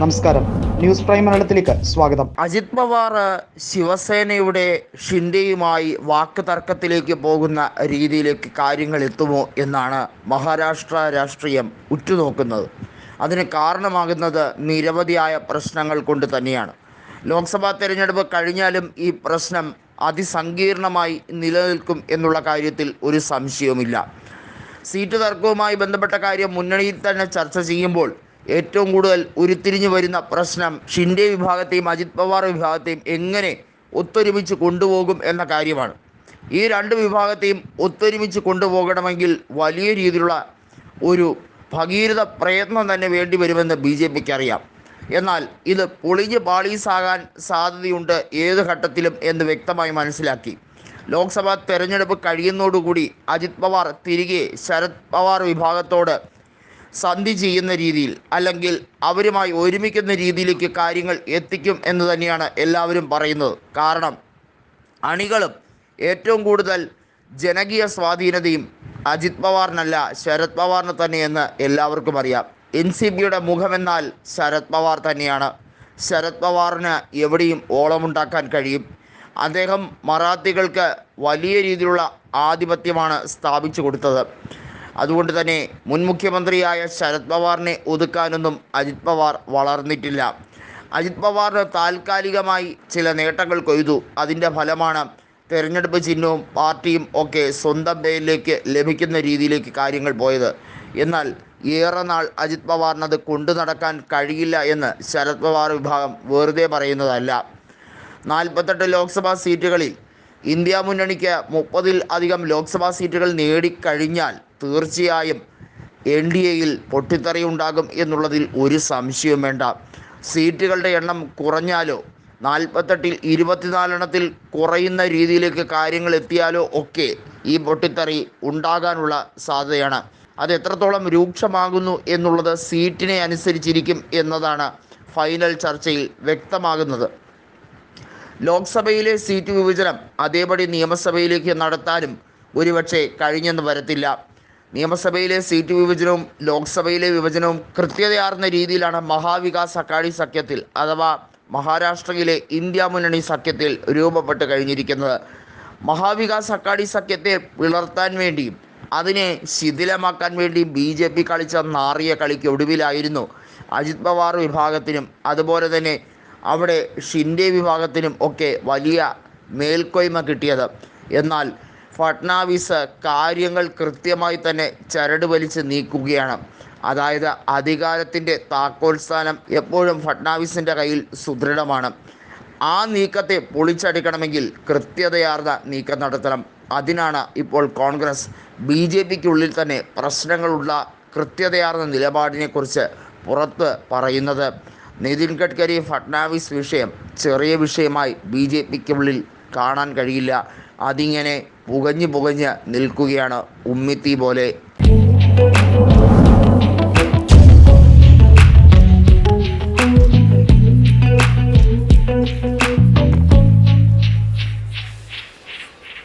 നമസ്കാരം. News prime മലയാളത്തിലേക്ക് സ്വാഗതം. അജിത് പവാർ ശിവസേനയുടെ ഷിൻഡെയുമായി വാക്ക് തർക്കത്തിലേക്ക് പോകുന്ന രീതിയിലേക്ക് കാര്യങ്ങൾ എത്തുമോ എന്നാണ് മഹാരാഷ്ട്ര രാഷ്ട്രീയം ഉറ്റുനോക്കുന്നത്. അതിന് കാരണമാകുന്നത് നിരവധിയായ പ്രശ്നങ്ങൾ കൊണ്ട് തന്നെയാണ്. ലോക്സഭാ തെരഞ്ഞെടുപ്പ് കഴിഞ്ഞാലും ഈ പ്രശ്നം അതിസങ്കീർണമായി നിലനിൽക്കും എന്നുള്ള കാര്യത്തിൽ ഒരു സംശയവുമില്ല. സീറ്റ് തർക്കവുമായി ബന്ധപ്പെട്ട കാര്യം മുന്നണിയിൽ തന്നെ ചർച്ച ചെയ്യുമ്പോൾ ഏറ്റവും കൂടുതൽ ഉരുത്തിരിഞ്ഞു വരുന്ന പ്രശ്നം ഷിൻഡെ വിഭാഗത്തെയും അജിത് പവാർ വിഭാഗത്തെയും എങ്ങനെ ഒത്തൊരുമിച്ച് കൊണ്ടുപോകും എന്ന കാര്യമാണ്. ഈ രണ്ട് വിഭാഗത്തെയും ഒത്തൊരുമിച്ച് കൊണ്ടുപോകണമെങ്കിൽ വലിയ രീതിയിലുള്ള ഒരു ഭഗീരഥ പ്രയത്നം തന്നെ വേണ്ടി വരുമെന്ന് ബി ജെ പിക്ക് അറിയാം എന്നാൽ ഇത് പൊളിഞ്ഞ് പാളീസാകാൻ സാധ്യതയുണ്ട് ഏത് ഘട്ടത്തിലും എന്ന് വ്യക്തമായി മനസ്സിലാക്കി. ലോക്സഭാ തെരഞ്ഞെടുപ്പ് കഴിയുന്നതോടുകൂടി അജിത് പവാർ തിരികെ ശരത് പവാർ വിഭാഗത്തോട് സന്ധി ചെയ്യുന്ന രീതിയിൽ അല്ലെങ്കിൽ അവരുമായി ഒരുമിക്കുന്ന രീതിയിലേക്ക് കാര്യങ്ങൾ എത്തിക്കും എന്ന് തന്നെയാണ് എല്ലാവരും പറയുന്നത്. കാരണം അണികളും ഏറ്റവും കൂടുതൽ ജനകീയ സ്വാധീനതയും അജിത് പവാറിനല്ല ശരത് പവാറിന് തന്നെയെന്ന് എല്ലാവർക്കും അറിയാം. എൻ സി പിയുടെ മുഖമെന്നാൽ ശരത് പവാർ തന്നെയാണ്. ശരത് പവാറിന് എവിടെയും ഓളമുണ്ടാക്കാൻ കഴിയും. അദ്ദേഹം മറാത്തികൾക്ക് വലിയ രീതിയിലുള്ള ആധിപത്യമാണ് സ്ഥാപിച്ചു കൊടുത്തത്. അതുകൊണ്ട് തന്നെ മുൻ മുഖ്യമന്ത്രിയായ ശരത് പവാറിനെ ഒതുക്കാനൊന്നും അജിത് പവാർ വളർന്നിട്ടില്ല. അജിത് പവാറിന് താൽക്കാലികമായി ചില നേട്ടങ്ങൾ കൊയ്തു. അതിന്റെ ഫലമാണ് തെരഞ്ഞെടുപ്പ് ചിഹ്നവും പാർട്ടിയും ഒക്കെ സ്വന്തം പേരിലേക്ക് ലഭിക്കുന്ന രീതിയിലേക്ക് കാര്യങ്ങൾ പോയത്. എന്നാൽ ഏറെ നാൾ അജിത് പവാറിനത് കൊണ്ടു നടക്കാൻ കഴിയില്ല എന്ന് ശരത് പവാർ വിഭാഗം വെറുതെ പറയുന്നതല്ല. നാൽപ്പത്തെട്ട് ലോക്സഭാ സീറ്റുകളിൽ ഇന്ത്യ മുന്നണിക്ക് മുപ്പതിൽ അധികം ലോക്സഭാ സീറ്റുകൾ നേടിക്കഴിഞ്ഞാൽ തീർച്ചയായും എൻ ഡി എയിൽ പൊട്ടിത്തെറിയുണ്ടാകും എന്നുള്ളതിൽ ഒരു സംശയവും വേണ്ട. സീറ്റുകളുടെ എണ്ണം കുറഞ്ഞാലോ നാൽപ്പത്തെട്ടിൽ ഇരുപത്തിനാലെണ്ണത്തിൽ കുറയുന്ന രീതിയിലേക്ക് കാര്യങ്ങൾ എത്തിയാലോ ഒക്കെ ഈ പൊട്ടിത്തെറി ഉണ്ടാകാനുള്ള സാധ്യതയാണ്. അത് എത്രത്തോളം രൂക്ഷമാകുന്നു എന്നുള്ളത് സീറ്റിനെ അനുസരിച്ചിരിക്കും എന്നതാണ് ഫൈനൽ ചർച്ചയിൽ വ്യക്തമാകുന്നത്. ലോക്സഭയിലെ സീറ്റ് വിഭജനം അതേപടി നിയമസഭയിലേക്ക് നടത്താനും ഒരുപക്ഷെ കഴിഞ്ഞെന്ന് വരത്തില്ല. നിയമസഭയിലെ സീറ്റ് വിഭജനവും ലോക്സഭയിലെ വിഭജനവും കൃത്യതയാർന്ന രീതിയിലാണ് മഹാവികാസ് അക്കാഡി സഖ്യത്തിൽ അഥവാ മഹാരാഷ്ട്രയിലെ ഇന്ത്യ മുന്നണി സഖ്യത്തിൽ രൂപപ്പെട്ട് കഴിഞ്ഞിരിക്കുന്നത്. മഹാവികാസ് അക്കാഡി സഖ്യത്തെ പിളർത്താൻ വേണ്ടിയും അതിനെ ശിഥിലമാക്കാൻ വേണ്ടി ബി ജെ പി കളിച്ച നാറിയ കളിക്ക് ഒടുവിലായിരുന്നു അജിത് പവാർ വിഭാഗത്തിനും അതുപോലെ തന്നെ അവിടെ ഷിൻഡെ വിഭാഗത്തിനും ഒക്കെ വലിയ മേൽക്കോയ്മ കിട്ടിയത്. എന്നാൽ ഫട്നാവിസ് കാര്യങ്ങൾ കൃത്യമായി തന്നെ ചരട് വലിച്ച് നീക്കുകയാണ്. അതായത് അധികാരത്തിന്റെ താക്കോൽ സ്ഥാനം എപ്പോഴും ഫട്നാവിസിന്റെ കയ്യിൽ സുദൃഢമാണ്. ആ നീക്കത്തെ പൊളിച്ചടിക്കണമെങ്കിൽ കൃത്യതയാർന്ന നീക്കം നടത്തണം. അതിനാണ് ഇപ്പോൾ കോൺഗ്രസ് ബി ജെ പിക്കുള്ളിൽ തന്നെ പ്രശ്നങ്ങളുള്ള കൃത്യതയാർന്ന നിലപാടിനെക്കുറിച്ച് പുറത്ത് പറയുന്നത്. നിതിൻ ഗഡ്കരി ഫട്നാവിസ് വിഷയം ചെറിയ വിഷയമായി ബി ജെ പിക്കുള്ളിൽ കാണാൻ കഴിയില്ല. അതിങ്ങനെ പുകഞ്ഞ് പുകഞ്ഞ് നിൽക്കുകയാണ് ഉമ്മിത്തി പോലെ